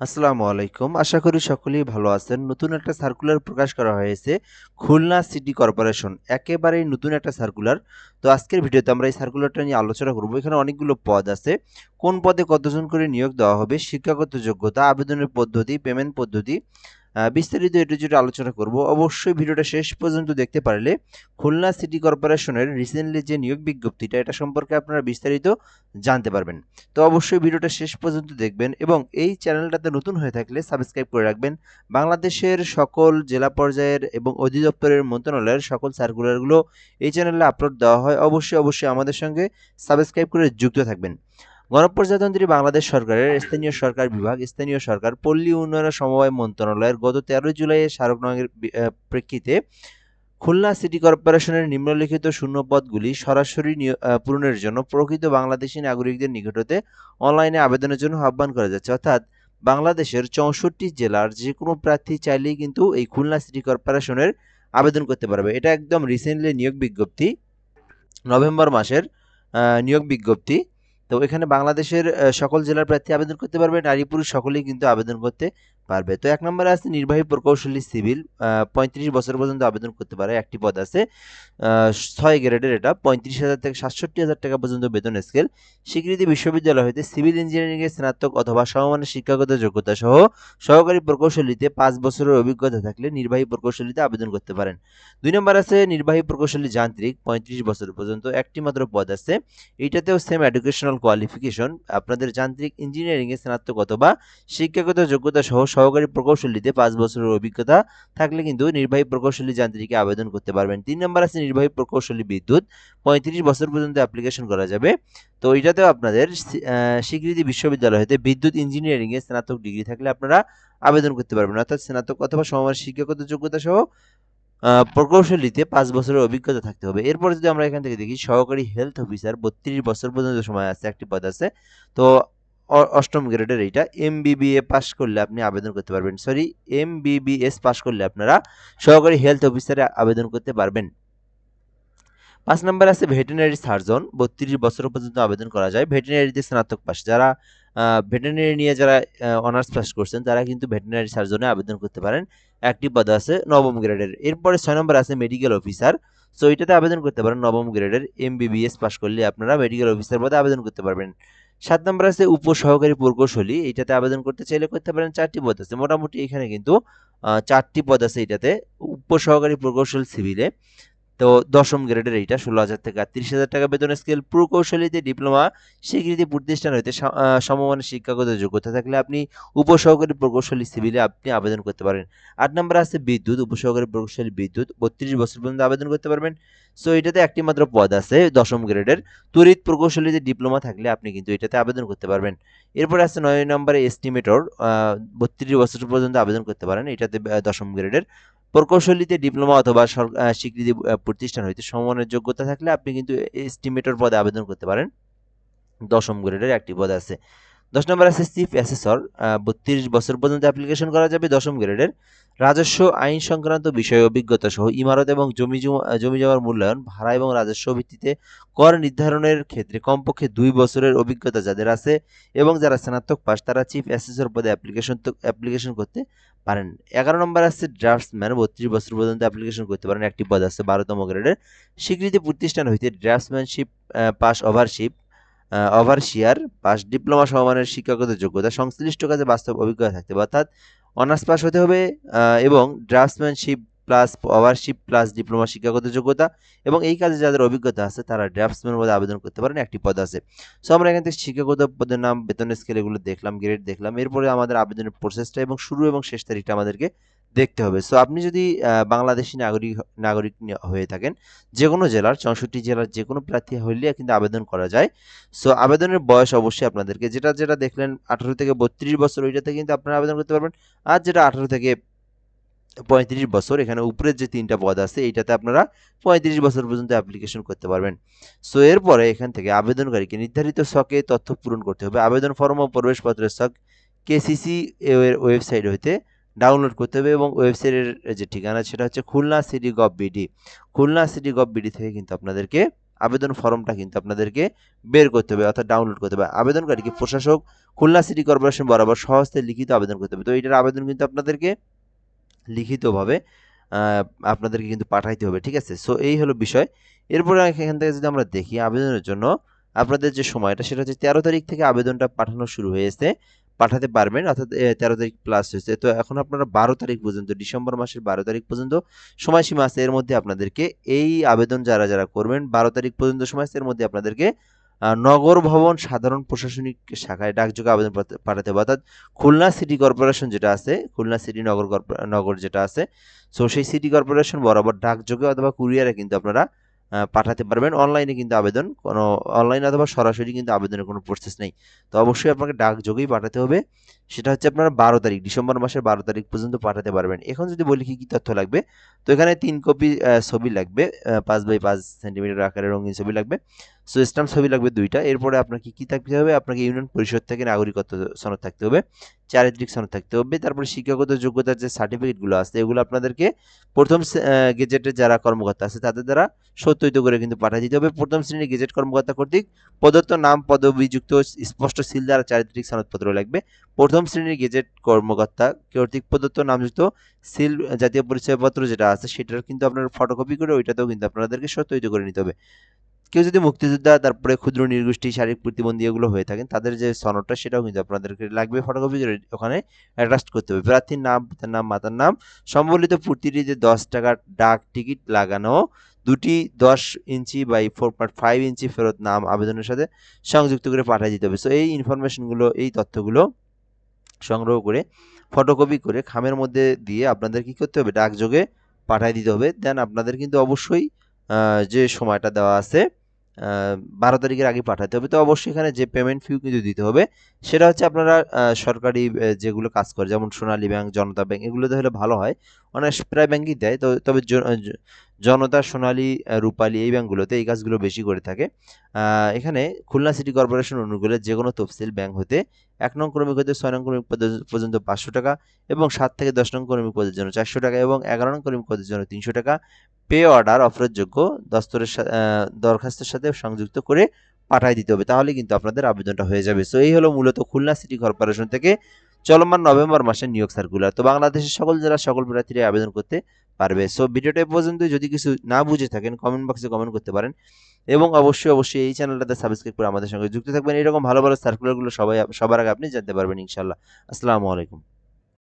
আসসালামু আলাইকুম। আশা করি সকলেই ভালো আছেন। নতুন একটা সার্কুলার প্রকাশ করা হয়েছে, খুলনা সিটি কর্পোরেশন একেবারেই নতুন একটা সার্কুলার তো আজকের ভিডিওতে আমরা এই সার্কুলারটা নিয়ে আলোচনা করব। এখানে অনেকগুলো পদ আছে। কোন পদে কতজন করে নিয়োগ দেওয়া হবে? শিক্ষাগত যোগ্যতা, আবেদনের পদ্ধতি পেমেন্ট পদ্ধতি বিস্তারিত এটু যেটা আলোচনা করব। অবশ্যই ভিডিওটা শেষ পর্যন্ত দেখতে পারলে খুলনা সিটি কর্পোরেশনের রিসেন্টলি যে নিয়োগ বিজ্ঞপ্তিটা, এটা সম্পর্কে আপনারা বিস্তারিত জানতে পারবেন। তো অবশ্যই ভিডিওটা শেষ পর্যন্ত দেখবেন এবং এই চ্যানেলটাতে নতুন হয়ে থাকলে সাবস্ক্রাইব করে রাখবেন। বাংলাদেশের সকল জেলা পর্যায়ের এবং অধিদপ্তরের মন্ত্রণালয়ের সকল সার্কুলারগুলো এই চ্যানেলে আপলোড দেওয়া হয়। অবশ্যই অবশ্যই আমাদের সঙ্গে সাবস্ক্রাইব করে যুক্ত থাকবেন। গণপ্রজাতন্ত্রী বাংলাদেশ সরকারের স্থানীয় সরকার বিভাগ, স্থানীয় সরকার, পল্লী উন্নয়ন সমবায় মন্ত্রণালয়ের গত তেরোই জুলাই স্মারকনগের প্রেক্ষিতে খুলনা সিটি কর্পোরেশনের নিম্নলিখিত শূন্য পদগুলি সরাসরি পূরণের জন্য প্রকৃত বাংলাদেশি নাগরিকদের নিকটতে অনলাইনে আবেদনের জন্য আহ্বান করা যাচ্ছে। অর্থাৎ বাংলাদেশের চৌষট্টি জেলার যে কোনো প্রার্থী চাইলেই কিন্তু এই খুলনা সিটি কর্পোরেশনের আবেদন করতে পারবে। এটা একদম রিসেন্টলি নিয়োগ বিজ্ঞপ্তি, নভেম্বর মাসের নিয়োগ বিজ্ঞপ্তি। তো এখানে বাংলাদেশের সকল জেলার প্রার্থী আবেদন করতে পারবে নারী পুরুষ সকলেই কিন্তু আবেদন করতে পারবে। তো এক নম্বরে আছে নির্বাহী প্রকৌশলী সিভিল পঁয়ত্রিশ বছর পর্যন্ত আবেদন করতে পারে, একটি পদ আছে। ছয় গ্রেডের এটা, পঁয়ত্রিশ হাজার থেকে সাতষট্টি হাজার টাকা পর্যন্ত বেতন স্কেল স্বীকৃতি বিশ্ববিদ্যালয় হতে সিভিল ইঞ্জিনিয়ারিং এর স্নাতক অথবা সমমানের শিক্ষাগত যোগ্যতা সহ সহকারী প্রকৌশলীতে পাঁচ বছরের অভিজ্ঞতা থাকলে নির্বাহী প্রকৌশলীতে আবেদন করতে পারেন। দুই নম্বর আছে নির্বাহী প্রকৌশলী যান্ত্রিক, পঁয়ত্রিশ বছর পর্যন্ত একটি মাত্র পদ আছে। এইটাতেও সেম এডুকেশনাল কোয়ালিফিকেশন আপনাদের যান্ত্রিক ইঞ্জিনিয়ারিং এ স্নাতক অথবা শিক্ষাগত যোগ্যতা সহ সহকারী প্রকৌশলীতে পাঁচ বছরের অভিজ্ঞতা থাকলে কিন্তু নির্বাহী প্রকৌশলী যান্ত্রিকে আবেদন করতে পারবেন। তিন নম্বর আছে নির্বাহী প্রকৌশলী বিদ্যুৎ। পঁয়ত্রিশ বছর পর্যন্ত অ্যাপ্লিকেশন করা যাবে। তো এটাতেও আপনাদের স্বীকৃতি বিশ্ববিদ্যালয় হতে বিদ্যুৎ ইঞ্জিনিয়ারিং এ স্নাতক ডিগ্রি থাকলে আপনারা আবেদন করতে পারবেন। অর্থাৎ স্নাতক অথবা সমমানের শিক্ষাগত যোগ্যতা সহ প্রকৌশলীতে পাঁচ বছরের অভিজ্ঞতা থাকতে হবে। এরপর যদি আমরা এখান থেকে দেখি, সহকারী হেলথ অফিসার বত্রিশ বছর পর্যন্ত সময় আছে, একটি পদ আছে। তো অষ্টম গ্রেডের এইটা। এম পাস করলে আপনি আবেদন করতে পারবেন। সরি এম পাস করলে আপনারা সহকারী হেলথ অফিসারে আবেদন করতে পারবেন। পাঁচ নম্বর আছে ভেটেরিনারি সার্জন বত্রিশ বছর পর্যন্ত আবেদন করা যায়। ভেটেরিনারিতে স্নাতক পাস যারা ভেটেরিনারি নিয়ে যারা অনার্স পাস করছেন, তারা কিন্তু ভেটেরিনারি সার্জনে আবেদন করতে পারেন। একটি পদ আছে নবম গ্রেডের এরপরে ছয় নম্বর আছে মেডিকেল অফিসার সো এটাতে আবেদন করতে পারেন নবম গ্রেডের এম পাস করলে আপনারা মেডিকেল অফিসার পদে আবেদন করতে পারবেন। সাত নম্বর আছে উপসহকারী প্রকৌশলী। এটাতে আবেদন করতে চাইলে করতে পারেন চারটি পদ আছে। মোটামুটি এখানে কিন্তু চারটি পদ আছে এটাতে। উপসহকারী প্রকৌশল সিভিলে। তো দশম গ্রেডের এইটা, ষোলো হাজার থেকে আটত্রিশ হাজার টাকা বেতন স্কেল। প্রকৌশলীতে ডিপ্লোমা, স্বীকৃতি প্রতিষ্ঠান হইতে সমমানের শিক্ষাগত যোগ্যতা থাকলে আপনি উপসহকারী প্রকৌশলী সিভিলে আপনি আবেদন করতে পারেন। আট নম্বর আছে বিদ্যুৎ, উপসহকারী প্রকৌশলী বিদ্যুৎ। বত্রিশ বছর পর্যন্ত আবেদন করতে পারবেন। সো এটাতে একটি মাত্র পদ আছে দশম গ্রেডের। তড়িৎ প্রকৌশলীতে ডিপ্লোমা থাকলে আপনি কিন্তু এটাতে আবেদন করতে পারবেন। এরপর আছে নয় নম্বরে এস্টিমেটর বত্রিশ বছর পর্যন্ত আবেদন করতে পারেন। এটাতে দশম গ্রেডের। প্রকৌশলীতে ডিপ্লোমা অথবা স্বীকৃতি প্রতিষ্ঠান হইতে সমমানের যোগ্যতা থাকলে আপনি কিন্তু এস্টিমেটর পদে আবেদন করতে পারেন। দশম গ্রেডের একটি পদ আছে। দশ নম্বর আছে চিফ অ্যাসেসর বত্রিশ বছর পর্যন্ত অ্যাপ্লিকেশন করা যাবে দশম গ্রেডের রাজস্ব, আইন সংক্রান্ত বিষয়ে, অভিজ্ঞতা সহ ইমারত এবং জমি জমা- জমি জমার মূল্যায়ন, ভাড়া এবং রাজস্ব ভিত্তিতে কর নির্ধারণের ক্ষেত্রে কমপক্ষে দুই বছরের অভিজ্ঞতা যাদের আছে এবং যারা স্নাতক পাস, তারা চিফ অ্যাসেসর পদে অ্যাপ্লিকেশন অ্যাপ্লিকেশন করতে পারেন। এগারো নম্বর আছে ড্রাফটসম্যান বত্রিশ বছর পর্যন্ত অ্যাপ্লিকেশন করতে পারেন, একটি পদ আছে বারোতম গ্রেডের স্বীকৃতি প্রতিষ্ঠান হইতে draftsmanship pass overship overseer pass diploma সমমানের শিক্ষাগত যোগ্যতা সংশ্লিষ্ট কাজে বাস্তব অভিজ্ঞতা থাকতে হবে। অর্থাৎ অনার্স পাস হতে হবে এবং draftsmanship plus overship plus diploma শিক্ষাগত যোগ্যতা এবং এই কাজে যাদের অভিজ্ঞতা আছে তারা ড্রাফটসম্যান পদে আবেদন করতে পারেন, একটি পদ আছে। সো আমরা এখান থেকে শিক্ষাগত পদের নাম, বেতন স্কেল এগুলো দেখলাম গ্রেড দেখলাম। এরপরে আমাদের আবেদনের প্রসেসটা এবং শুরু এবং শেষ তারিখটা আমাদেরকে দেখতে হবে। সো আপনি যদি বাংলাদেশি নাগরিক নাগরিক হয়ে থাকেন যে কোনো জেলার, চৌষট্টি জেলার যে কোনো প্রার্থী হইলে কিন্তু আবেদন করা যায়। সো আবেদনের বয়স অবশ্যই আপনাদেরকে, যেটা যেটা দেখলেন, আঠারো থেকে বত্রিশ বছর, ওইটাতে কিন্তু আপনারা আবেদন করতে পারবেন। আর যেটা আঠারো থেকে পঁয়ত্রিশ বছর, এখানে উপরের যে তিনটা পদ আছে, এইটাতে আপনারা পঁয়ত্রিশ বছর পর্যন্ত অ্যাপ্লিকেশন করতে পারবেন। সো এরপরে এখান থেকে আবেদনকারীকে নির্ধারিত ছকে তথ্য পূরণ করতে হবে। আবেদন ফর্ম ও প্রবেশপত্রের ছক কেসিসি এর ওয়েবসাইট হইতে ডাউনলোড করতে হবে এবং ওয়েবসাইটের যে ঠিকানা সেটা হচ্ছে Khulna city gov BD Khulna city gov BD থেকে কিন্তু আপনাদেরকে আবেদন ফর্মটা কিন্তু আপনাদেরকে বের করতে হবে অর্থাৎ ডাউনলোড করতে হবে। আবেদনকারীকে প্রশাসক, খুলনা সিটি কর্পোরেশন বরাবর সহস্তে লিখিত আবেদন করতে হবে। তো এটার আবেদন কিন্তু আপনাদেরকে লিখিতভাবে আপনাদেরকে কিন্তু পাঠাইতে হবে, ঠিক আছে? সো এই হলো বিষয়। এরপরে এখান থেকে যদি আমরা দেখি আবেদনের জন্য, আপনাদের যে সময়টা, সেটা হচ্ছে তেরো তারিখ থেকে আবেদনটা পাঠানো শুরু হয়েছে পাঠাতে পারবেন, অর্থাৎ তেরো তারিখ প্লাস হয়েছে। তো এখন আপনারা বারো তারিখ পর্যন্ত, ডিসেম্বর মাসের বারো তারিখ পর্যন্ত সময়সীমা আছে এর মধ্যে আপনাদেরকে এই আবেদন যারা যারা করবেন, বারো তারিখ পর্যন্ত সময় আছে এর মধ্যে আপনাদেরকে নগর ভবন সাধারণ প্রশাসনিক শাখায় ডাকযোগে আবেদন পাঠাতে- হবে। অর্থাৎ খুলনা সিটি কর্পোরেশন যেটা আছে, খুলনা সিটি নগর নগর যেটা আছে সো সেই সিটি কর্পোরেশন বরাবর ডাকযোগে অথবা কুরিয়ারে কিন্তু আপনারা পাঠাতে পারবেন। অনলাইনে কিন্তু আবেদন, কোনো অনলাইন অথবা সরাসরি কিন্তু আবেদনের কোনো প্রসেস নেই। তো অবশ্যই আপনাকে ডাকযোগেই পাঠাতে হবে। সেটা হচ্ছে আপনারা বারো তারিখ, ডিসেম্বর মাসের বারো তারিখ পর্যন্ত পাঠাতে পারবেন। এখন যদি বলি কি, কী তথ্য লাগবে, তো এখানে তিন কপি ছবি লাগবে পাঁচ বাই পাঁচ সেন্টিমিটার আকারে রঙিন ছবি লাগবে। সো স্ট্যাম্প ছবি লাগবে দুইটা। এরপরে আপনাকে কি থাকতে হবে? আপনাকে ইউনিয়ন পরিষদ থেকে নাগরিকত্ব সনদ থাকতে হবে। চারিত্রিক সনদ থাকতে হবে। তারপরে শিক্ষাগত যোগ্যতার যে সার্টিফিকেটগুলো আছে, এগুলো আপনাদেরকে প্রথম গেজেটের যারা কর্মকর্তা আছে, তাদের দ্বারা সত্যায়িত করে কিন্তু পাঠিয়ে দিতে হবে। প্রথম শ্রেণির গেজেট কর্মকর্তা কর্তৃক প্রদত্ত নাম, পদবিযুক্ত স্পষ্ট সিল দ্বারা চারিত্রিক সনদপত্র লাগবে। প্রথম শ্রেণির গেজেট কর্মকর্তা কর্তৃক প্রদত্ত নামযুক্ত সিল জাতীয় পরিচয়পত্র যেটা আছে, সেটার কিন্তু আপনার ফটোকপি করে ওইটাতেও কিন্তু আপনাদেরকে সত্যায়িত করে নিতে হবে। কেউ যদি মুক্তিযোদ্ধা, তারপরে ক্ষুদ্র নির্গোষ্ঠী, শারীরিক প্রতিবন্ধী এগুলো হয়ে থাকেন, তাদের যে সনদটা সেটাও কিন্তু আপনাদেরকে লাগবে ফটোকপি ওখানে অ্যাটাচ করতে হবে। প্রার্থীর নাম, পিতার নাম, মাতার নাম, সম্বলিত প্রতিটি যে দশ টাকার ডাক টিকিট লাগানো, দুটি দশ inch by four point five inch ফেরত নাম আবেদনের সাথে সংযুক্ত করে পাঠিয়ে দিতে হবে। সো এই ইনফরমেশনগুলো এই তথ্যগুলো সংগ্রহ করে ফটোকপি করে খামের মধ্যে দিয়ে আপনাদের কি করতে হবে? ডাকযোগে পাঠিয়ে দিতে হবে। দেন আপনাদের কিন্তু অবশ্যই যে সময়টা দেওয়া আছে বারো তারিখের আগে পাঠাতে হবে। তো অবশ্যই এখানে যে পেমেন্ট ফিউ কিন্তু দিতে হবে, সেটা হচ্ছে আপনারা সরকারি যেগুলো কাজ করে, যেমন সোনালী ব্যাংক জনতা ব্যাংক এগুলোতে হলে ভালো হয়। অনেক প্রায় ব্যাংকই দেয়। তো, তবে জনতা, সোনালী রূপালী এই ব্যাংকগুলোতে এই কাজগুলো বেশি করে থাকে। এখানে খুলনা সিটি কর্পোরেশন অনুকূলে যে কোনো তফসিল ব্যাংক হতে এক নং ক্রমিক হতে ছয় নং ক্রমিক পর্যন্ত পাঁচশো টাকা এবং সাত থেকে দশ নং ক্রমিক পদের জন্য চারশো টাকা এবং এগারো নং ক্রমিক পদের জন্য তিনশো টাকা পে অর্ডার অফারযোগ্য দস্তরের দরখাস্তের সাথে সংযুক্ত করে পাঠিয়ে দিতে হবে। তাহলে কিন্তু আপনাদের আবেদনটা হয়ে যাবে। সো এই হলো মূলত খুলনা সিটি কর্পোরেশন থেকে চলমান নভেম্বর মাসের নিয়োগ সার্কুলার। তো বাংলাদেশের সকল জেলা সকল প্রার্থীরা আবেদন করতে পারবে। সো ভিডিওটা পর্যন্ত যদি কিছু না বুঝে থাকেন কমেন্ট বক্সে কমেন্ট করতে পারেন। এবং অবশ্যই অবশ্যই এই চ্যানেলটাতে সাবস্ক্রাইব করে আমাদের সঙ্গে যুক্ত থাকবেন। এরকম ভালো ভালো সার্কুলারগুলো সবাই, সবার আগে আপনি জানতে পারবেন ইনশাল্লাহ আসসালামু আলাইকুম।